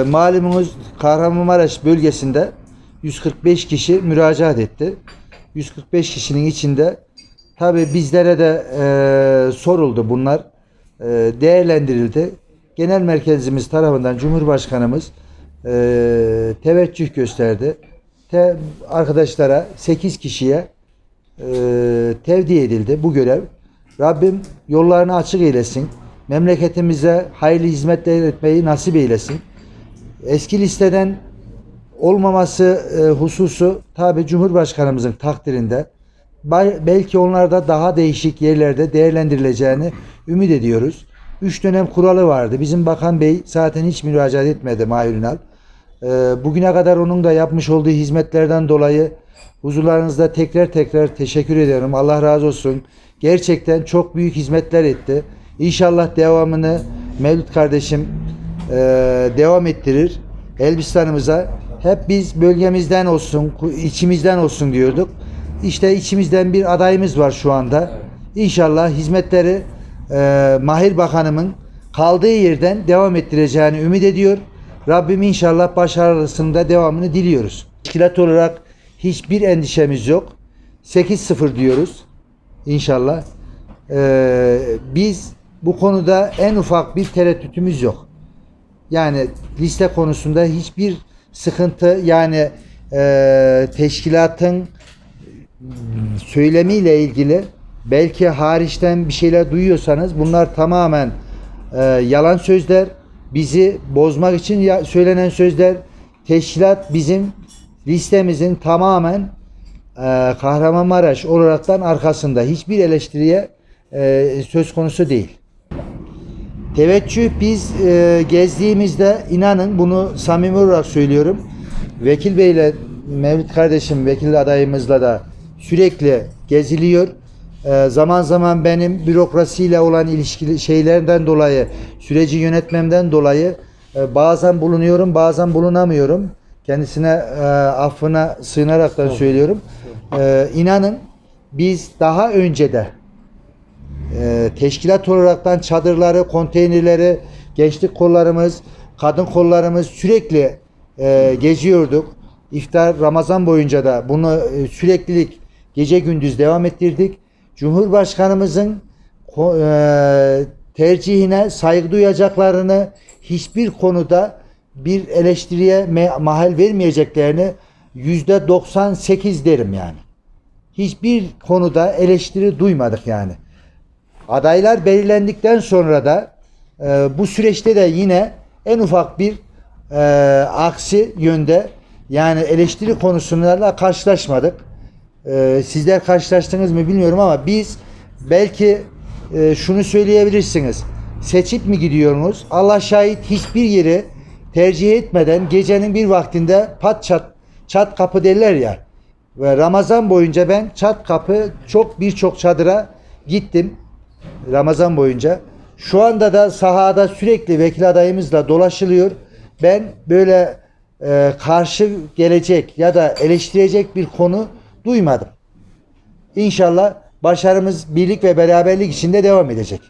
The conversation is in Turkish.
Ee, malumunuz Kahramanmaraş bölgesinde 145 kişi müracaat etti. 145 kişinin içinde tabi bizlere de e, soruldu bunlar. E, değerlendirildi. Genel merkezimiz tarafından Cumhurbaşkanımız e, teveccüh gösterdi. Te, arkadaşlara 8 kişiye e, tevdi edildi bu görev. Rabbim yollarını açık eylesin. Memleketimize hayırlı hizmetler etmeyi nasip eylesin. Eski listeden olmaması e, hususu tabi Cumhurbaşkanımızın takdirinde. Belki onlarda daha değişik yerlerde değerlendirileceğini ümit ediyoruz. Üç dönem kuralı vardı. Bizim Bakan Bey zaten hiç müracaat etmedi Mahir Ünal. E, bugüne kadar onun da yapmış olduğu hizmetlerden dolayı huzurlarınızda tekrar tekrar teşekkür ediyorum. Allah razı olsun. Gerçekten çok büyük hizmetler etti. İnşallah devamını Mevlüt kardeşim e, devam ettirir. Elbistanımıza hep biz bölgemizden olsun, içimizden olsun diyorduk. İşte içimizden bir adayımız var şu anda. İnşallah hizmetleri e, Mahir Bakanımın kaldığı yerden devam ettireceğini ümit ediyor. Rabbim inşallah başarısında devamını diliyoruz. Teşkilat olarak hiçbir endişemiz yok. 8-0 diyoruz. İnşallah. Ee, biz bu konuda en ufak bir tereddütümüz yok. Yani liste konusunda hiçbir sıkıntı yani e, teşkilatın söylemiyle ilgili belki hariçten bir şeyler duyuyorsanız bunlar tamamen e, yalan sözler. Bizi bozmak için ya- söylenen sözler. Teşkilat bizim listemizin tamamen e, Kahramanmaraş olaraktan arkasında hiçbir eleştiriye e, söz konusu değil. Teveccüh biz e, gezdiğimizde inanın bunu samimi olarak söylüyorum. Vekil Bey'le Mevlüt kardeşim vekil adayımızla da sürekli geziliyor. E, zaman zaman benim bürokrasiyle olan ilişkili şeylerden dolayı süreci yönetmemden dolayı e, bazen bulunuyorum bazen bulunamıyorum. Kendisine e, affına sığınaraktan söylüyorum. E, inanın biz daha önce de e, teşkilat olaraktan çadırları, konteynerleri, gençlik kollarımız, kadın kollarımız sürekli e, geziyorduk. İftar, Ramazan boyunca da bunu e, süreklilik gece gündüz devam ettirdik. Cumhurbaşkanımızın e, tercihine saygı duyacaklarını hiçbir konuda bir eleştiriye mahal vermeyeceklerini yüzde 98 derim yani. Hiçbir konuda eleştiri duymadık yani. Adaylar belirlendikten sonra da e, bu süreçte de yine en ufak bir e, aksi yönde yani eleştiri konusunda karşılaşmadık. E, sizler karşılaştınız mı bilmiyorum ama biz belki e, şunu söyleyebilirsiniz. Seçip mi gidiyorsunuz? Allah şahit hiçbir yeri tercih etmeden gecenin bir vaktinde pat çat çat kapı derler ya. Ve Ramazan boyunca ben çat kapı çok birçok çadıra gittim. Ramazan boyunca. Şu anda da sahada sürekli vekil adayımızla dolaşılıyor. Ben böyle e, karşı gelecek ya da eleştirecek bir konu duymadım. İnşallah başarımız birlik ve beraberlik içinde devam edecek.